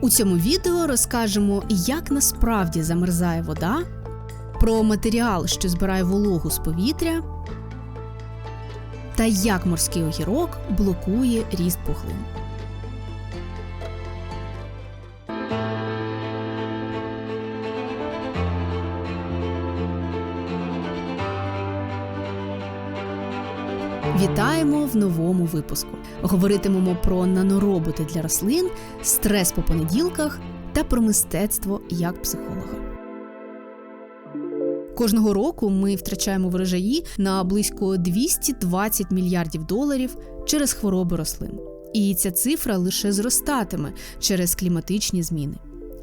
У цьому відео розкажемо, як насправді замерзає вода, про матеріал, що збирає вологу з повітря, та як морський огірок блокує ріст пухлин. Вітаємо в новому випуску. Говоритимемо про нанороботи для рослин, стрес по понеділках та про мистецтво як психолога. Кожного року ми втрачаємо врожаї на близько 220 мільярдів доларів через хвороби рослин. І ця цифра лише зростатиме через кліматичні зміни.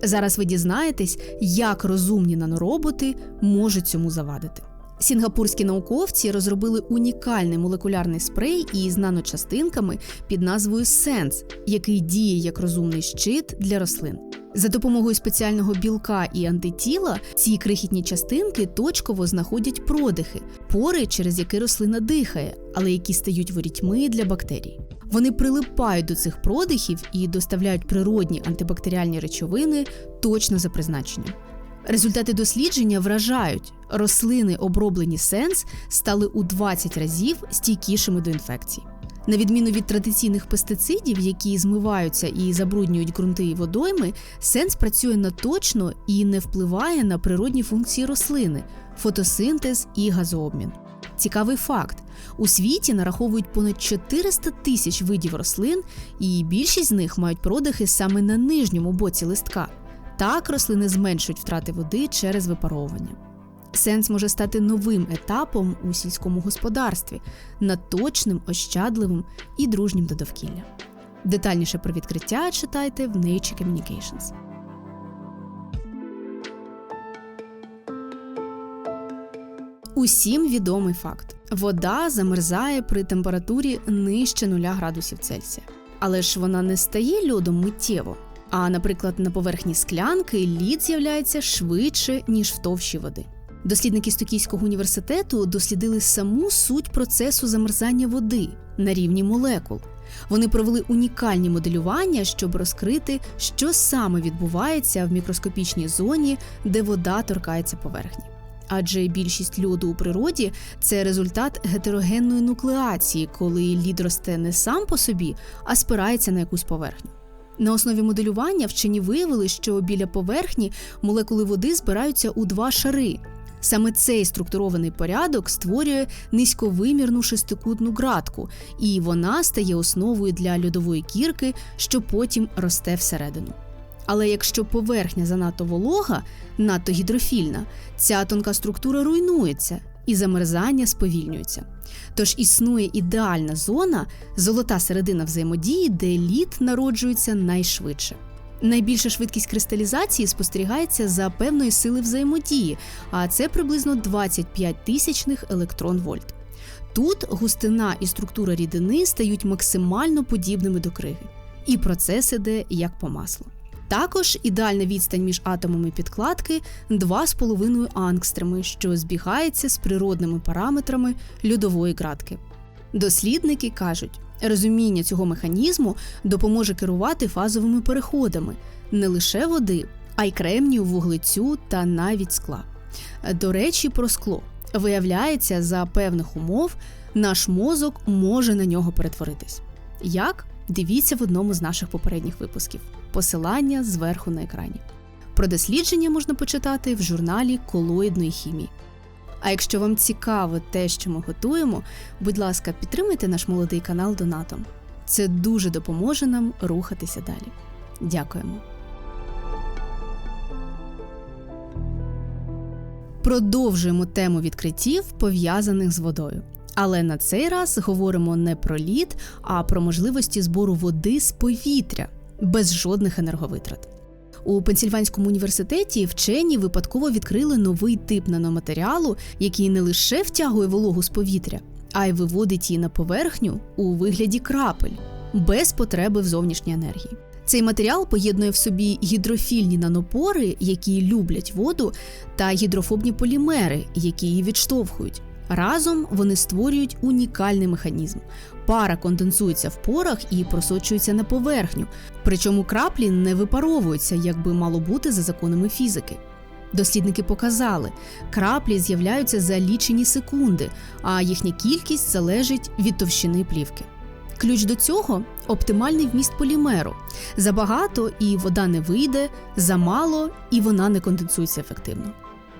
Зараз ви дізнаєтесь, як розумні нанороботи можуть цьому завадити. Сінгапурські науковці розробили унікальний молекулярний спрей із наночастинками під назвою Сенс, який діє як розумний щит для рослин. За допомогою спеціального білка і антитіла ці крихітні частинки точково знаходять продихи, пори, через які рослина дихає, але які стають ворітьми для бактерій. Вони прилипають до цих продихів і доставляють природні антибактеріальні речовини точно за призначенням. Результати дослідження вражають, рослини, оброблені сенс, стали у 20 разів стійкішими до інфекцій. На відміну від традиційних пестицидів, які змиваються і забруднюють ґрунти і водойми, сенс працює на точно і не впливає на природні функції рослини, фотосинтез і газообмін. Цікавий факт: у світі нараховують понад 400 тисяч видів рослин, і більшість з них мають продихи саме на нижньому боці листка. Так рослини зменшують втрати води через випаровування. Сенс може стати новим етапом у сільському господарстві, надточним, ощадливим і дружнім до довкілля. Детальніше про відкриття читайте в Nature Communications. Усім відомий факт: вода замерзає при температурі нижче 0 градусів Цельсія. Але ж вона не стає льодом миттєво. А, наприклад, на поверхні склянки лід з'являється швидше, ніж в товщі води. Дослідники з Токійського університету дослідили саму суть процесу замерзання води на рівні молекул. Вони провели унікальні моделювання, щоб розкрити, що саме відбувається в мікроскопічній зоні, де вода торкається поверхні. Адже більшість льоду у природі це результат гетерогенної нуклеації, коли лід росте не сам по собі, а спирається на якусь поверхню. На основі моделювання вчені виявили, що біля поверхні молекули води збираються у два шари. Саме цей структурований порядок створює низьковимірну шестикутну ґратку, і вона стає основою для льодової кірки, що потім росте всередину. Але якщо поверхня занадто волога, надто гідрофільна, ця тонка структура руйнується і замерзання сповільнюється. Тож існує ідеальна зона, золота середина взаємодії, де лід народжується найшвидше. Найбільша швидкість кристалізації спостерігається за певної сили взаємодії, а це приблизно 25 тисячних електрон вольт. Тут густина і структура рідини стають максимально подібними до криги, і процес іде як по маслу. Також ідеальна відстань між атомами підкладки 2,5 ангстреми, що збігається з природними параметрами льодової ґратки. Дослідники кажуть, розуміння цього механізму допоможе керувати фазовими переходами не лише води, а й кремнію, вуглецю та навіть скла. До речі, про скло виявляється, за певних умов наш мозок може на нього перетворитись. Як? Дивіться в одному з наших попередніх випусків. Посилання зверху на екрані. Про дослідження можна почитати в журналі колоїдної хімії. А якщо вам цікаво те, що ми готуємо, будь ласка, підтримайте наш молодий канал Донатом. Це дуже допоможе нам рухатися далі. Дякуємо. Продовжуємо тему відкриттів, пов'язаних з водою. Але на цей раз говоримо не про лід, а про можливості збору води з повітря без жодних енерговитрат. У Пенсільванському університеті вчені випадково відкрили новий тип наноматеріалу, який не лише втягує вологу з повітря, а й виводить її на поверхню у вигляді крапель без потреби в зовнішній енергії. Цей матеріал поєднує в собі гідрофільні нанопори, які люблять воду, та гідрофобні полімери, які її відштовхують. Разом вони створюють унікальний механізм. Пара конденсується в порах і просочується на поверхню, причому краплі не випаровуються, як би мало бути за законами фізики. Дослідники показали, краплі з'являються за лічені секунди, а їхня кількість залежить від товщини плівки. Ключ до цього оптимальний вміст полімеру. Забагато і вода не вийде, замало і вона не конденсується ефективно.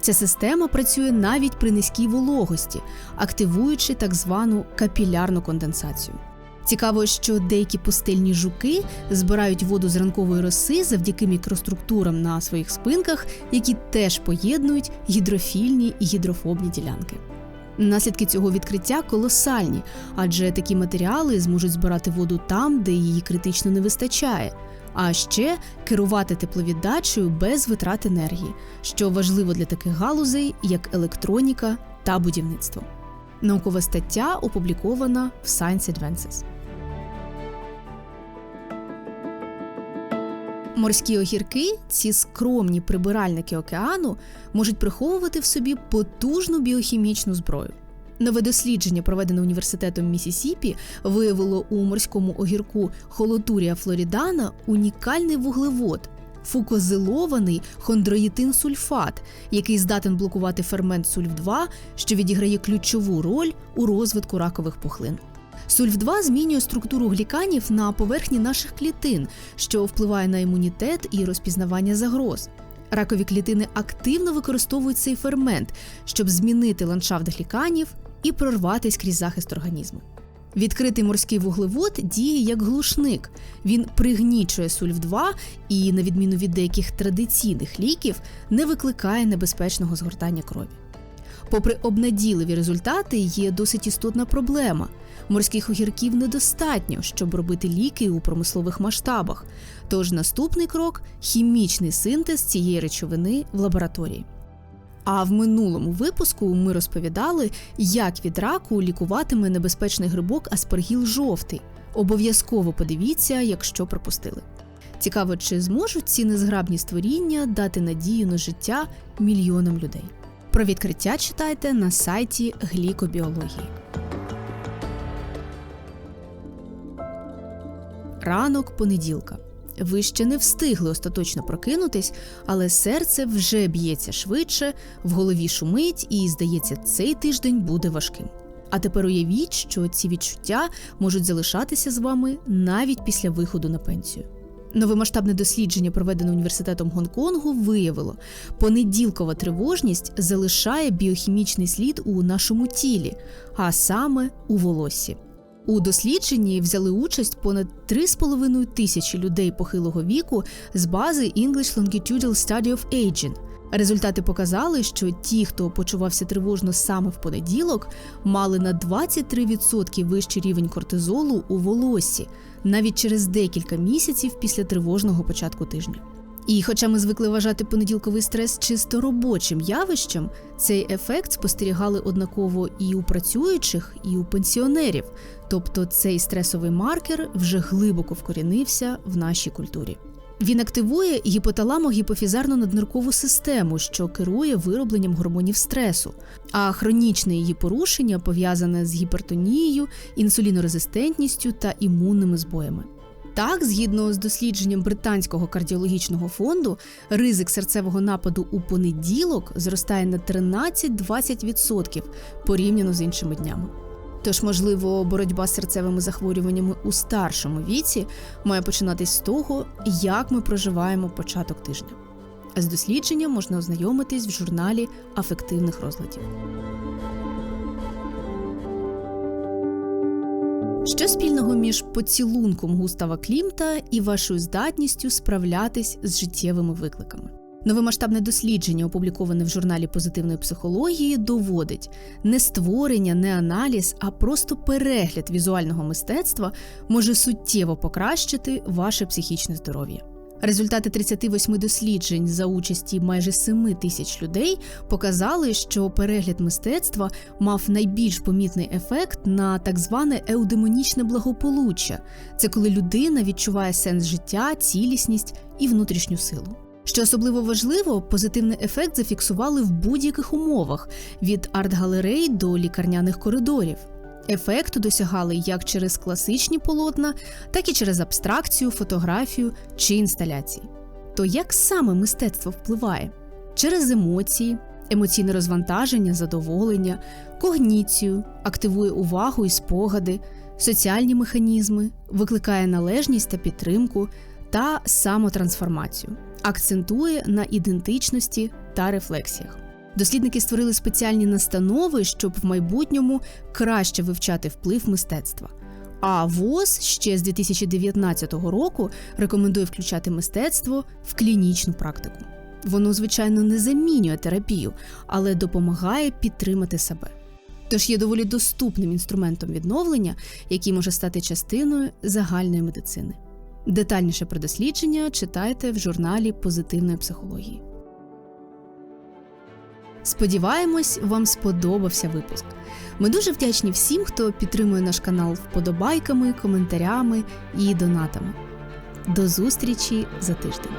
Ця система працює навіть при низькій вологості, активуючи так звану капілярну конденсацію. Цікаво, що деякі пустельні жуки збирають воду з ранкової роси завдяки мікроструктурам на своїх спинках, які теж поєднують гідрофільні і гідрофобні ділянки. Наслідки цього відкриття колосальні, адже такі матеріали зможуть збирати воду там, де її критично не вистачає, а ще керувати тепловіддачею без витрат енергії, що важливо для таких галузей, як електроніка та будівництво. Наукова стаття опублікована в Science Advances. Морські огірки, ці скромні прибиральники океану, можуть приховувати в собі потужну біохімічну зброю. Нове дослідження, проведене університетом Місісіпі, виявило у морському огірку холотурія флорідана унікальний вуглевод фукозилований хондроїтин-сульфат, який здатен блокувати фермент сульф-2, що відіграє ключову роль у розвитку ракових пухлин. Сульф-2 змінює структуру гліканів на поверхні наших клітин, що впливає на імунітет і розпізнавання загроз. Ракові клітини активно використовують цей фермент, щоб змінити ландшафт гліканів і прорватися крізь захист організму. Відкритий морський вуглевод діє як глушник. Він пригнічує сульф-2 і, на відміну від деяких традиційних ліків, не викликає небезпечного згортання крові. Попри обнадійливі результати, є досить істотна проблема. Морських огірків недостатньо, щоб робити ліки у промислових масштабах. Тож наступний крок хімічний синтез цієї речовини в лабораторії. А в минулому випуску ми розповідали, як від раку лікуватиме небезпечний грибок аспаргіл жовтий. Обов'язково подивіться, якщо пропустили. Цікаво, чи зможуть ці незграбні створіння дати надію на життя мільйонам людей. Про відкриття читайте на сайті глікобіології. Ранок понеділка. Ви ще не встигли остаточно прокинутись, але серце вже б'ється швидше, в голові шумить, і, здається, цей тиждень буде важким. А тепер уявіть, що ці відчуття можуть залишатися з вами навіть після виходу на пенсію. Нове масштабне дослідження, проведене університетом Гонконгу, виявило, понеділкова тривожність залишає біохімічний слід у нашому тілі, а саме у волосі. У дослідженні взяли участь понад 3,5 тисячі людей похилого віку з бази English Longitudinal Study of Aging. Результати показали, що ті, хто почувався тривожно саме в понеділок, мали на 23% вищий рівень кортизолу у волоссі навіть через декілька місяців після тривожного початку тижня. І, хоча ми звикли вважати понеділковий стрес чисто робочим явищем, цей ефект спостерігали однаково і у працюючих, і у пенсіонерів. Тобто цей стресовий маркер вже глибоко вкорінився в нашій культурі. Він активує гіпоталамо-гіпофізарну надниркову систему, що керує виробленням гормонів стресу, а хронічне її порушення пов'язане з гіпертонією, інсулінорезистентністю та імунними збоями. Так, згідно з дослідженням британського кардіологічного фонду, ризик серцевого нападу у понеділок зростає на 13-20% порівняно з іншими днями. Тож, можливо, боротьба з серцевими захворюваннями у старшому віці має починатись з того, як ми проживаємо початок тижня. З дослідженням можна ознайомитись в журналі афективних розладів. Що спільного між поцілунком Густава Клімта і вашою здатністю справлятись з життєвими викликами? Нове масштабне дослідження, опубліковане в журналі позитивної психології, доводить не створення, не аналіз, а просто перегляд візуального мистецтва може суттєво покращити ваше психічне здоров'я. Результати 38 досліджень за участі майже 7 тисяч людей показали, що перегляд мистецтва мав найбільш помітний ефект на так зване еудемонічне благополуччя. Це коли людина відчуває сенс життя, цілісність і внутрішню силу. Що особливо важливо, позитивний ефект зафіксували в будь-яких умовах від арт-галерей до лікарняних коридорів. Ефекту досягали як через класичні полотна, так і через абстракцію, фотографію чи інсталяції. То як саме мистецтво впливає? Через емоції, емоційне розвантаження, задоволення, когніцію, активує увагу і спогади, соціальні механізми, викликає належність та підтримку та самотрансформацію, акцентує на ідентичності та рефлексіях. Дослідники створили спеціальні настанови, щоб в майбутньому краще вивчати вплив мистецтва. А ВОЗ ще з 2019 року рекомендує включати мистецтво в клінічну практику. Воно, звичайно, не замінює терапію, але допомагає підтримати себе. Тож є доволі доступним інструментом відновлення, який може стати частиною загальної медицини. Детальніше про дослідження читайте в журналі позитивної психології. Сподіваємось, вам сподобався випуск. Ми дуже вдячні всім, хто підтримує наш канал вподобайками, коментарями і донатами. До зустрічі за тиждень.